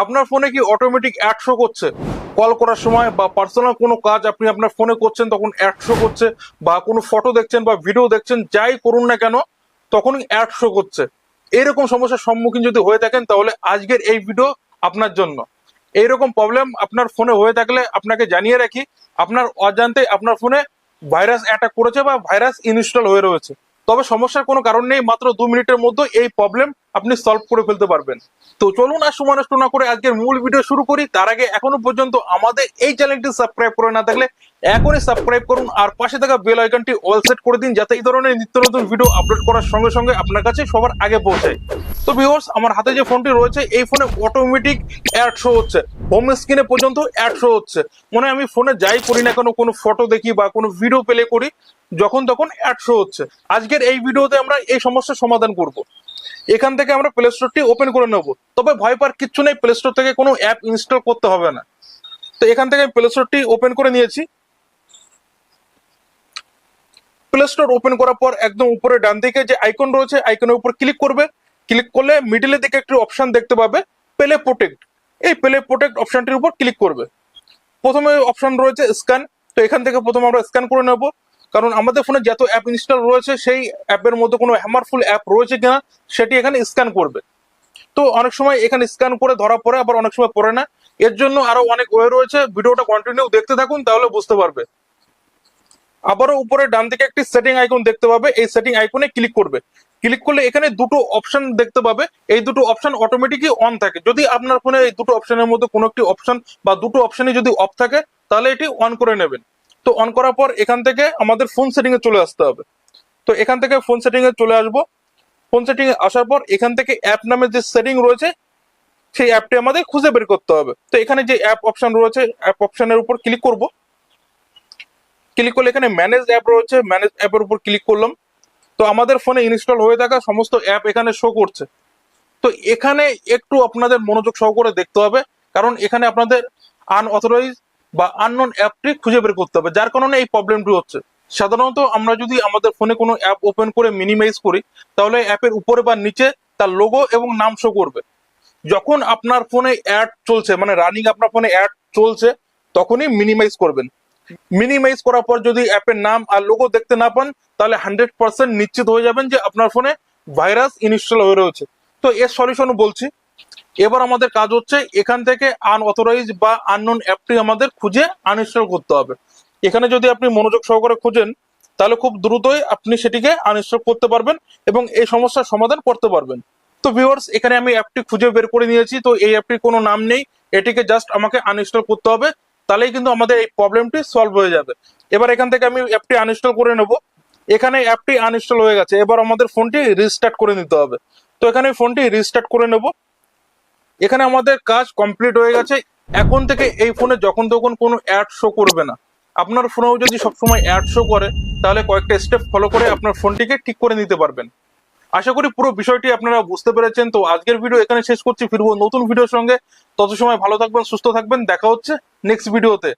আপনার ফোনে কি অটোমেটিক অ্যাড শো করছে? কল করার সময় বা পার্সোনাল কোনো কাজ আপনি আপনার ফোনে করছেন, তখন অ্যাড শো করছে বা কোনো ফটো দেখছেন বা ভিডিও দেখছেন, যাই করুন না কেন, তখনই অ্যাড শো করছে। এরকম সমস্যার সম্মুখীন যদি হয়ে থাকেন, তাহলে আজকের এই ভিডিও আপনার জন্য। এইরকম প্রবলেম আপনার ফোনে হয়ে থাকলে আপনাকে জানিয়ে রাখি, আপনার অজান্তে আপনার ফোনে ভাইরাস অ্যাটাক করেছে বা ভাইরাস ইনস্টল হয়ে রয়েছে। তবে সমস্যার কোনো কারণ নেই, মাত্র দু মিনিটের মধ্যে এই প্রবলেম আপনি সলভ করে ফেলতে পারবেন। তো চলুন আর সময় নষ্ট না করে আজকের মূল ভিডিও শুরু করি। তার আগে এখনও পর্যন্ত আমাদের এই চ্যানেলটি সাবস্ক্রাইব করে না থাকলে এখনই সাবস্ক্রাইব করুন আর পাশে থাকা বেল আইকনটি অল সেট করে দিন, যাতে এই ধরনের নিত্য নতুন ভিডিও আপলোড করার সঙ্গে সঙ্গে আপনার কাছে সবার আগে পৌঁছায় তো ভিউয়ার্স আমার হাতে যে ফোনটি রয়েছে, এই ফোনে অটোমেটিক অ্যাড শো হচ্ছে। হোম স্ক্রিনে পর্যন্ত অ্যাড শো হচ্ছে। মানে আমি ফোনে যাই করি না কেন, কোনো ফটো দেখি বা কোনো ভিডিও প্লে করি, যখন তখন অ্যাড শো হচ্ছে। আজকের এই ভিডিওতে আমরা এই সমস্যার সমাধান করব। এখান থেকে আমরা প্লে স্টোরটি ওপেন করে নেব। তবে ভয় পাওয়ার কিচ্ছু নেই প্লে স্টোর থেকে কোনো অ্যাপ ইনস্টল করতে হবে না। তো এখান থেকে আমি প্লে স্টোরটি ওপেন করে নিয়েছি। প্লে স্টোর ওপেন করার পর একদম উপরে ডান দিকে যে আইকন রয়েছে আইকনের উপর ক্লিক করবে। ক্লিক করলে মিডিলের দিকে একটি অপশন দেখতে পাবে পেলে প্রোটেক্ট এই পেলে প্রোটেক্ট অপশনটির উপর ক্লিক করবে। প্রথমে অপশন রয়েছে স্ক্যান তো এখান থেকে প্রথমে আমরা স্ক্যান করে নেব। কারণ আমাদের ফোনে যত অ্যাপ ইনস্টল রয়েছে, সেই অ্যাপের মধ্যে কোনো হ্যামারফুল অ্যাপ রয়েছে কিনা, সেটি এখানে স্ক্যান করবে। তো অনেক সময় এখানে স্ক্যান করে ধরা পড়ে, আবার অনেক সময় পড়ে না। এর জন্য আরও অনেক ওয়ে রয়েছে। ভিডিওটা কন্টিনিউ দেখতে থাকুন, তাহলে বুঝতে পারবে। আবারও উপরে ডান দিকে একটি সেটিং আইকন দেখতে পাবে। এই সেটিং আইকনে ক্লিক করবে। ক্লিক করলে এখানে দুটো অপশন দেখতে পাবে। এই দুটো অপশন অটোমেটিকই অন থাকে। যদি আপনার ফোনে এই দুটো অপশনের মধ্যে কোনো একটি অপশন বা দুটো অপশনই যদি অফ থাকে, তাহলে এটি অন করে নেবেন। তো অন করার পর এখান থেকে আমাদের ফোন সেটিং এ চলে আসতে হবে। তো এখান থেকে ফোন সেটিং এ চলে আসব। ফোন সেটিং এ আসার পর এখান থেকে অ্যাপ নামে যে সেটিং রয়েছে, সেই অ্যাপটি আমাদের খুঁজে বের করতে হবে। তো এখানে যে অ্যাপ অপশন রয়েছে অ্যাপ অপশনের উপর ক্লিক করব। ক্লিক করলে এখানে ম্যানেজ অ্যাপ রয়েছে ম্যানেজ অ্যাপের উপর ক্লিক করলাম। তো আমাদের ফোনে ইনস্টল হয়ে থাকা সমস্ত অ্যাপ এখানে শো করছে। তো এখানে একটু আপনাদের মনোযোগ সহকারে দেখতে হবে। কারণ এখানে আপনাদের আনঅথরাইজ বা আননোন অ্যাপটি খুঁজে বের করতে হবে, যার কারণে এই প্রবলেমটি হচ্ছে। সাধারণত আমরা যদি আমাদের ফোনে কোনো অ্যাপ ওপেন করে মিনিমাইজ করি, তাহলে অ্যাপের উপরে বা নিচে তার লোগো এবং নাম শো করবে। যখন আপনার ফোনে অ্যাড চলছে মানে রানিং আপনার ফোনে অ্যাড চলছে, তখনই মিনিমাইজ করবেন। মিনিমাইজ করার পর যদি অ্যাপের নাম আর লোগো দেখতে না পান, তাহলে হান্ড্রেড পার্সেন্ট নিশ্চিত হয়ে যাবেন যে আপনার ফোনে ভাইরাস ইনস্টল হয়ে রয়েছে। তো এর সলিউশন বলছি। এবার আমাদের কাজ হচ্ছে এখান থেকে আনঅথরাইজ বা আননোন অ্যাপটি আমাদের খুঁজে আনইনস্টল করতে হবে। এখানে যদি আপনি মনোযোগ সহকারে খুঁজেন, তাহলে খুব দ্রুতই আপনি সেটিকে আনইনস্টল করতে পারবেন এবং এই সমস্যার সমাধান করতে পারবেন। তো ভিউয়ার্স এখানে আমি অ্যাপটি খুঁজে বের করে নিয়েছি, তো এই অ্যাপটির কোনো নাম নেই। এটিকে জাস্ট আমাকে আনইনস্টল করতে হবে, তাহলেই কিন্তু আমাদের এই প্রবলেমটি সলভ হয়ে যাবে। এবার এখান থেকে আমি অ্যাপটি আনইনস্টল করে নেব। এখানে অ্যাপটি আনইনস্টল হয়ে গেছে। এবার আমাদের ফোনটি রিস্টার্ট করে নিতে হবে। তো এখানে ফোনটি রিস্টার্ট করে নেব। এখানে আমাদের কাজ কমপ্লিট হয়ে গেছে। এখন থেকে এই ফোনে যখন তখন কোনো অ্যাড শো করবে না। আপনার ফোনেও যদি সবসময় অ্যাড শো করে, তাহলে কয়েকটা স্টেপ ফলো করে আপনার ফোনটিকে ঠিক করে নিতে পারবেন। আশা করি পুরো বিষয়টি আপনারা বুঝতে পেরেছেন। তো আজকের ভিডিও এখানে শেষ করছি। ফিরবো নতুন ভিডিওর সঙ্গে। তত সময় ভালো থাকবেন, সুস্থ থাকবেন। দেখা হচ্ছে নেক্সট ভিডিওতে